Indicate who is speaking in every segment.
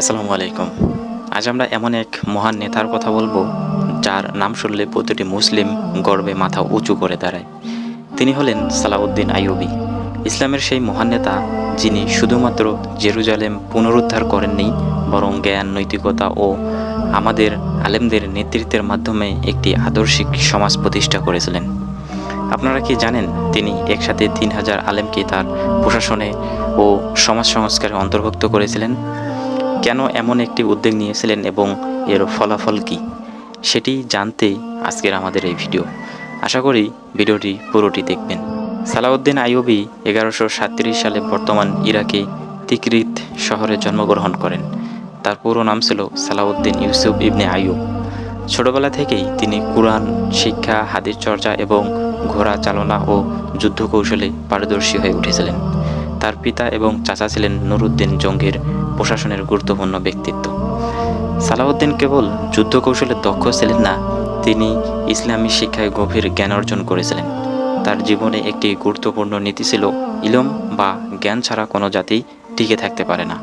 Speaker 1: আসসালামু আলাইকুম। আজ আমরা এমন এক মহান নেতার কথা বলব, যার নাম শুনলে প্রতিটি মুসলিম গর্বে মাথা উঁচু করে দাঁড়ায়। তিনি হলেন সালাউদ্দিন আইয়ুবি। ইসলামের সেই মহান নেতা, যিনি শুধুমাত্র জেরুজালেম পুনরুদ্ধার করেননি, বরং জ্ঞান, নৈতিকতা ও আমাদের আলেমদের নেতৃত্বের মাধ্যমে একটি আদর্শিক সমাজ প্রতিষ্ঠা করেছিলেন। আপনারা কি জানেন, তিনি একসাথে তিন হাজার আলেমকে তার প্রশাসনে ও সমাজ সংস্কারে অন্তর্ভুক্ত করেছিলেন? কেন এমন একটি উদ্যোগ নিয়েছিলেন এবং এর ফলাফল কি? সেটি জানতে আজকের আমাদের এই ভিডিও। আশা করি ভিডিওটি পুরোটি দেখবেন। সালাউদ্দিন আইয়ুবি এগারোশো সাতত্রিশ সালে বর্তমান ইরাকে তিকরিত শহরে জন্মগ্রহণ করেন। তার পুরো নাম ছিল সালাউদ্দিন ইউসুফ ইবনে আইয়ুব। ছোটবেলা থেকেই তিনি কোরআন, শিক্ষা হাদির চর্চা এবং ঘোড়া চালনা ও যুদ্ধ কৌশলে পারদর্শী হয়ে উঠেছিলেন। তার পিতা এবং চাচা ছিলেন নুরুদ্দিন জঙ্গির প্রশাসনের গুরুত্বপূর্ণ ব্যক্তিত্ব। সালাউদ্দিন কেবল যুদ্ধ কৌশলে দক্ষ ছিলেন না, তিনি ইসলামী শিক্ষায় গভীর জ্ঞান অর্জন করেছিলেন। তার জীবনে একটি গুরুত্বপূর্ণ নীতি ছিল ইলম বা জ্ঞান ছাড়া কোনো জাতি টিকে থাকতে পারে না।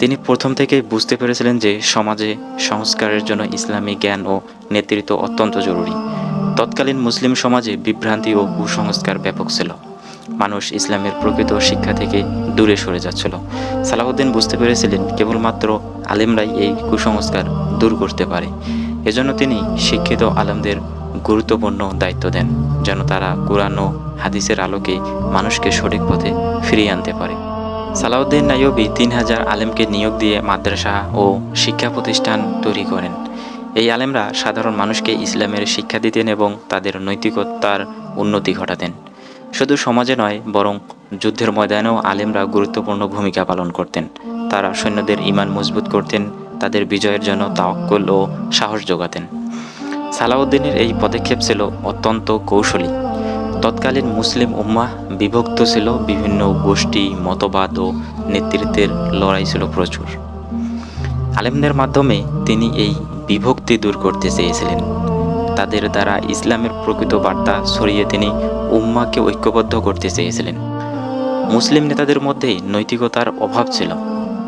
Speaker 1: তিনি প্রথম থেকেই বুঝতে পেরেছিলেন যে সমাজে সংস্কারের জন্য ইসলামী জ্ঞান ও নেতৃত্ব অত্যন্ত জরুরি। তৎকালীন মুসলিম সমাজে বিভ্রান্তি ও কুসংস্কার ব্যাপক ছিল। মানুষ ইসলামের প্রকৃত শিক্ষা থেকে দূরে সরে যাচ্ছিল। সালাউদ্দিন বুঝতে পেরেছিলেন কেবলমাত্র আলেমরাই এই কুসংস্কার দূর করতে পারে। এজন্য তিনি শিক্ষিত আলেমদের গুরুত্বপূর্ণ দায়িত্ব দেন, যেন তারা কোরআন ও হাদিসের আলোকে মানুষকে সঠিক পথে ফিরিয়ে আনতে পারে। সালাউদ্দিন নাইয়বি তিন হাজার আলেমকে নিয়োগ দিয়ে মাদ্রাসা ও শিক্ষা প্রতিষ্ঠান তৈরি করেন। এই আলেমরা সাধারণ মানুষকে ইসলামের শিক্ষা দিতেন এবং তাদের নৈতিকতার উন্নতি ঘটাতেন। শুধু সমাজে নয়, বরং যুদ্ধের ময়দানেও আলেমরা গুরুত্বপূর্ণ ভূমিকা পালন করতেন। তারা সৈন্যদের ইমান মজবুত করতেন, তাদের বিজয়ের জন্য তাওয়াক্কুল ও সাহস যোগাতেন। সালাউদ্দিনের এই পদক্ষেপ ছিল অত্যন্ত কৌশলী। তৎকালীন মুসলিম উম্মাহ বিভক্ত ছিল, বিভিন্ন গোষ্ঠী, মতবাদ ও নেতৃত্বের লড়াই ছিল প্রচুর। আলেমদের মাধ্যমে তিনি এই বিভক্তি দূর করতে চেয়েছিলেন। তাদের দ্বারা ইসলামের প্রকৃত বার্তা ছড়িয়ে তিনি উম্মাকে ঐক্যবদ্ধ করতে চেয়েছিলেন। মুসলিম নেতাদের মধ্যে নৈতিকতার অভাব ছিল।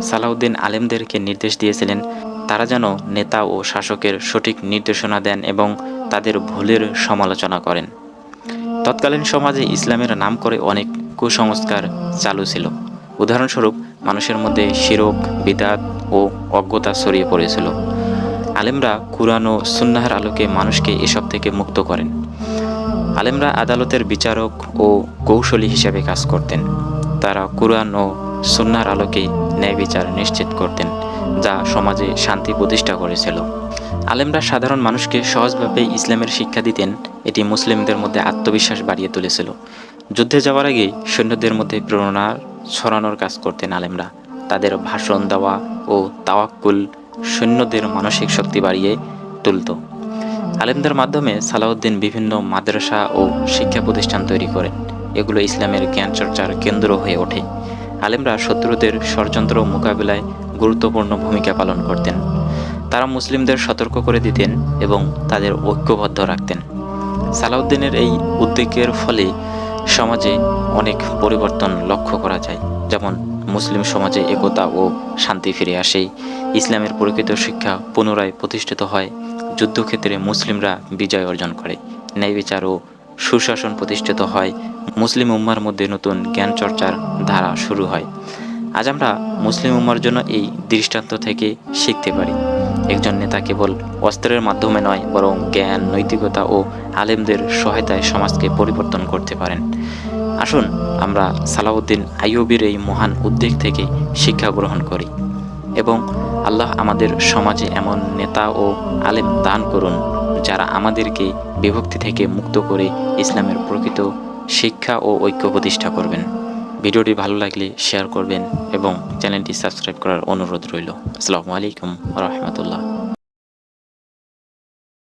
Speaker 1: সালাউদ্দিন আলেমদেরকে নির্দেশ দিয়েছিলেন, তারা যেন নেতা ও শাসকের সঠিক নির্দেশনা দেন এবং তাদের ভুলের সমালোচনা করেন। তৎকালীন সমাজে ইসলামের নাম করে অনেক কুসংস্কার চালু ছিল। উদাহরণস্বরূপ, মানুষের মধ্যে শিরক বিদাত ও অজ্ঞতা ছড়িয়ে পড়েছিল। আলেমরা কুরআন ও সুন্নাহর আলোকে মানুষকে এসব থেকে মুক্ত করেন। আলেমরা আদালতের বিচারক ও কৌশলী হিসেবে কাজ করতেন। তারা কুরআন ও সুন্নাহর আলোকে ন্যায় বিচার নিশ্চিত করতেন, যা সমাজে শান্তি প্রতিষ্ঠা করেছিল। আলেমরা সাধারণ মানুষকে সহজভাবে ইসলামের শিক্ষা দিতেন, এটি মুসলিমদের মধ্যে আত্মবিশ্বাস বাড়িয়ে তুলেছিল। যুদ্ধে যাওয়ার আগে সৈন্যদের মধ্যে প্রেরণার ছড়ানোর কাজ করতেন আলেমরা। তাদের ভাষণ দেওয়া ও তাওয়াক্কুল সৈন্যদের মানসিক শক্তি বাড়িয়ে তুলত। আলেমদের মাধ্যমে সালাউদ্দিন বিভিন্ন মাদ্রাসা ও শিক্ষা প্রতিষ্ঠান তৈরি করেন। এগুলো ইসলামের জ্ঞান চর্চার কেন্দ্র হয়ে ওঠে। আলেমরা শত্রুদের ষড়যন্ত্র মোকাবিলায় গুরুত্বপূর্ণ ভূমিকা পালন করতেন। তারা মুসলিমদের সতর্ক করে দিতেন এবং তাদের ঐক্যবদ্ধ রাখতেন। সালাউদ্দিনের এই উদ্যোগের ফলে সমাজে অনেক পরিবর্তন লক্ষ্য করা যায়, যেমন মুসলিম সমাজে একতা ও শান্তি ফিরে আসে ইসলামের প্রকৃত শিক্ষা পুনরায় প্রতিষ্ঠিত হয়। যুদ্ধক্ষেত্রে মুসলিমরা বিজয় অর্জন করে। ন্যায় বিচার ও সুশাসন প্রতিষ্ঠিত হয়। মুসলিম উম্মার মধ্যে নতুন জ্ঞান চর্চার ধারা শুরু হয়। আজ আমরা মুসলিম উম্মার জন্য এই দৃষ্টান্ত থেকে শিখতে পারি। একজন নেতা কেবল অস্ত্রের মাধ্যমে নয়, বরং জ্ঞান, নৈতিকতা ও আলেমদের সহায়তায় সমাজকে পরিবর্তন করতে পারেন। আসুন, আমরা সালাউদ্দিন আইয়ুবির এই মহান উদ্যোগ থেকে শিক্ষা গ্রহণ করি এবং আল্লাহ আমাদের সমাজে এমন নেতা ও আলেম দান করুন, যারা আমাদেরকে বিভক্তি থেকে মুক্ত করে ইসলামের প্রকৃত শিক্ষা ও ঐক্য প্রতিষ্ঠা করবেন। ভিডিওটি ভালো লাগলে শেয়ার করবেন এবং চ্যানেলটি সাবস্ক্রাইব করার অনুরোধ রইল। আসসালামু আলাইকুম রহমতুল্লাহ।